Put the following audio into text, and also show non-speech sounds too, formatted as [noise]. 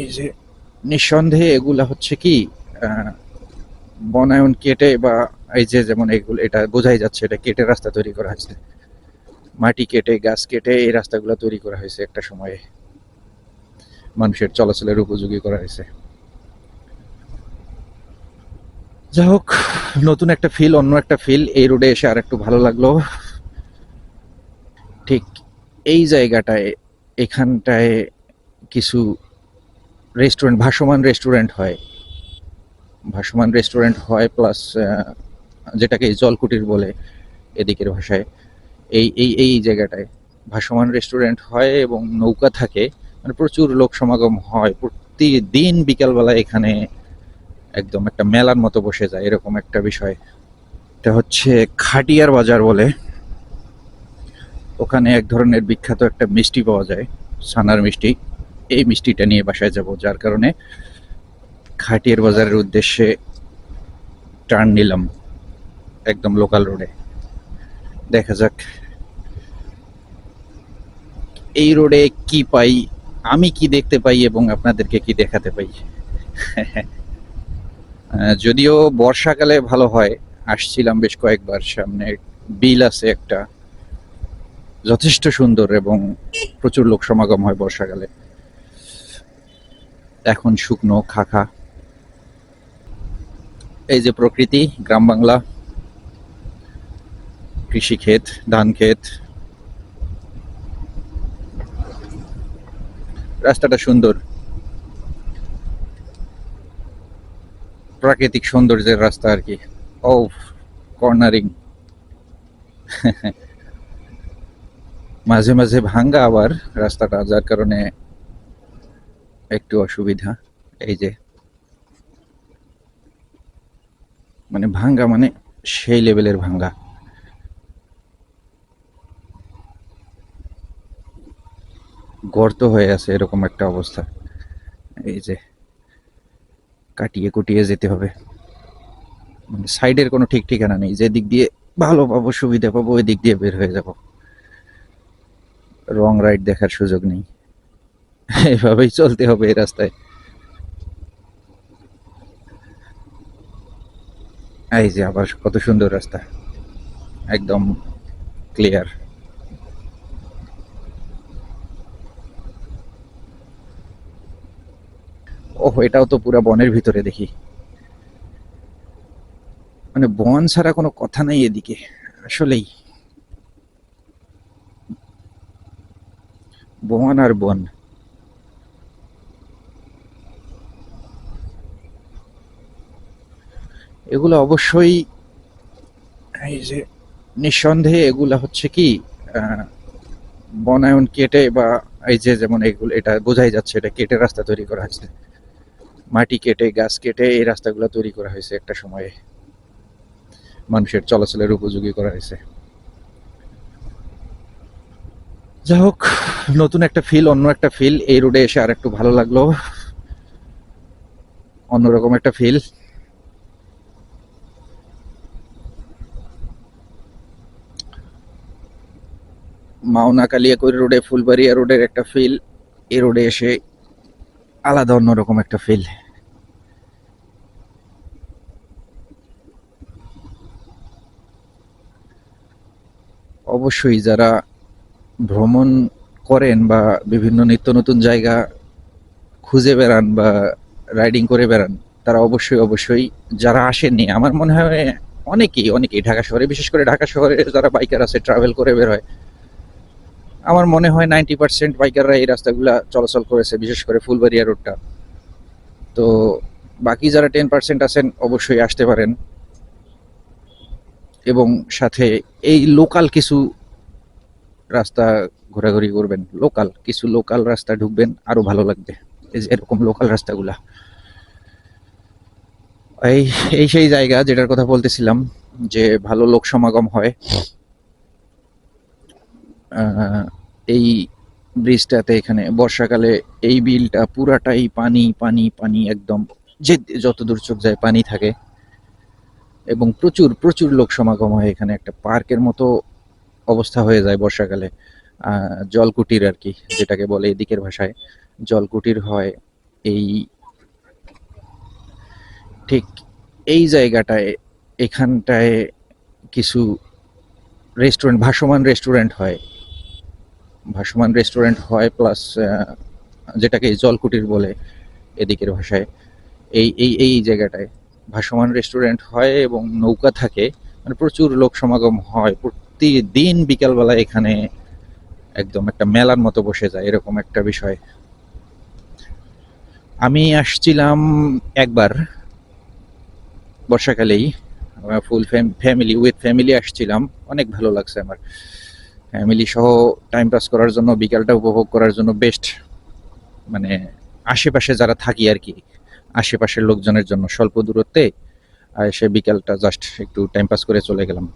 এই যে নিঃসন্দেহে এগুলা হচ্ছে কি বনায়ন কেটে বা এই যে যেমন এগুলো, এটা বোঝাই যাচ্ছে, এটা কেটে রাস্তা তৈরি করা হয়েছে। মাটি কেটে, গাছ কেটে এই রাস্তাগুলো তৈরি করা হয়েছে একটা সময়ে। মানুষের চলাচলের উপযোগী করা হয়েছে। যাই হোক, নতুন একটা ফিল অন্য একটা ফিল এই রোডে এসে আর একটু ভালো লাগল। ঠিক এই জায়গাটায়, এখানটায় কিছু রেস্টুরেন্ট ভাসমান রেস্টুরেন্ট হয়। ভাসমান রেস্টুরেন্ট হয় প্লাস যেটাকে জলকুটির বলে এদিকের ভাষায়। এই এই এই জায়গাটায় ভাসমান রেস্টুরেন্ট হয় এবং নৌকা থাকে। মানে প্রচুর লোক সমাগম হয়। প্রতিদিন বিকালবেলা এখানে একদম একটা মেলার মতো বসে যায়, এরকম একটা বিষয়। এটা হচ্ছে খাটিয়ার বাজার বলে। ওখানে এক ধরনের বিখ্যাত একটা মিষ্টি পাওয়া যায় ছানার মিষ্টি। এই মিষ্টিটা নিয়ে বাসায় যাব, যার কারণে খাটিয়ার বাজারের উদ্দেশ্যে টার্ন নিলাম একদম লোকাল রোডে দেখা যাক এই রোডে কি পাই, আমি কি দেখতে পাই এবং আপনাদেরকে কি দেখাতে পাই। যদিও বর্ষাকালে ভালো হয়, আসছিলাম বেশ কয়েকবার, সামনে বিল আছে একটা। যথেষ্ট সুন্দর এবং প্রচুর লোক সমাগম হয় বর্ষাকালে। এখন শুকনো, খাখা। এই যে প্রকৃতি, গ্রাম বাংলা। কৃষি ক্ষেত, ধান ক্ষেত। রাস্তাটা সুন্দর। প্রাকৃতিক সৌন্দর্যের রাস্তা আর কি। ও কর্নারিং। [laughs] মাঝে মাঝে ভাঙ্গা আবার রাস্তাটা, যার কারণে একটু অসুবিধা, এই যে। মানে ভাঙ্গা মানে সেই লেভেলের ভাঙ্গা। গর্ত হয়ে আছে এরকম একটা অবস্থা। এই যে, কাটিয়ে কুটিয়ে যেতে হবে। মানে সাইডের কোনো ঠিক ঠিকানা নেই। যে দিক দিয়ে ভালো পাবো, সুবিধা পাবো, ওই দিক দিয়ে বের হয়ে যাব। রং রাইড দেখার সুযোগ নেই। এভাবেই চলতে হবে এই রাস্তায়। এই যে আবার কত সুন্দর রাস্তা। একদম ক্লিয়ার ওহ, এটাও তো পুরো বনের ভিতরে দেখি। মানে বন ছাড়া কোনো কথা নাই এদিকে, আসলেই। বন আর বন। এগুলো অবশ্যই এই যে নিঃসন্দেহে এগুলা হচ্ছে কি বনায়ন কেটে বা এই যে যেমন এগুলো, এটা বোঝাই যাচ্ছে, এটা কেটে রাস্তা তৈরি করা হয়েছে। মাটি কেটে, গাছ কেটে এই রাস্তাগুলো তৈরি করা হয়েছে একটা সময়ে। মানুষের চলাচলের উপযোগী করা হয়েছে। যাই হোক, নতুন একটা ফিল অন্য একটা ফিল এই রোডে এসে আর একটু ভালো লাগল। অন্যরকম একটা ফিল মাওনা কালিয়াকৈর রোডে ফুলবাড়িয়া রোডের একটা ফিল এই রোডে এসে আলাদা অন্যরকম একটা ফিল অবশ্যই যারা ভ্রমণ করেন বা বিভিন্ন নিত্য নতুন জায়গা খুঁজে বেড়ান বা রাইডিং করে বেড়ান, তারা অবশ্যই অবশ্যই যারা আসেননি, আমার মনে হয় অনেকেই অনেকেই ঢাকা শহরে, বিশেষ করে ঢাকা শহরে যারা বাইকার আছে ট্রাভেল করে বের হয় আমার মনে হয় নাইনটি পার্সেন্ট বাইকাররা এই রাস্তাগুলা চলাচল করেছে, বিশেষ করে ফুলবাড়িয়া রোডটা তো বাকি যারা টেন পার্সেন্ট আছেন, অবশ্যই আসতে পারেন। এবং সাথে এই লোকাল কিছু রাস্তা ঘোরাঘুরি করবেন। লোকাল কিছু লোকাল রাস্তা ঢুকবেন, আরও ভালো লাগবে। এই যে এরকম লোকাল রাস্তাগুলা। এই এই সেই জায়গা যেটার কথা বলতেছিলাম, যে ভালো লোক সমাগম হয়। এই ব্রিজটাতে এখানে বর্ষাকালে এই বিলটা পুরাটাই পানি পানি পানি একদম যে যত দূর চোখ যায় পানি থাকে। এবং প্রচুর প্রচুর লোক সমাগম হয় এখানে। একটা পার্কের মতো অবস্থা হয়ে যায় বর্ষাকালে। জলকুটির আর কি, যেটাকে বলে এদিকের ভাষায়। জলকুটির হয় এই ঠিক এই জায়গাটায়। এখানটায় কিছু রেস্টুরেন্ট ভাসমান রেস্টুরেন্ট হয়। ভাসমান রেস্টুরেন্ট হয় প্লাস যেটাকে জলকুটির বলে এদিকের ভাষায়। এই এই এই জায়গাটায় ভাসমান রেস্টুরেন্ট হয় এবং নৌকা থাকে। মানে প্রচুর লোক সমাগম হয়। প্রতিদিন বিকালবেলা এখানে একদম একটা মেলার মতো বসে যায়, এরকম একটা বিষয়। আমি আসছিলাম একবার বর্ষাকালেই ফুল ফ্যামিলি উইথ ফ্যামিলি আসছিলাম। অনেক ভালো লাগছে আমার। ফ্যামিলি সহ টাইম পাস করার জন্য, বিকালটা উপভোগ করার জন্য বেস্ট মানে আশেপাশে যারা থাকি আর কি, আশেপাশের লোকজনের জন্য স্বল্প দূরত্বে সে বিকালটা জাস্ট একটু টাইম পাস করে চলে গেলাম।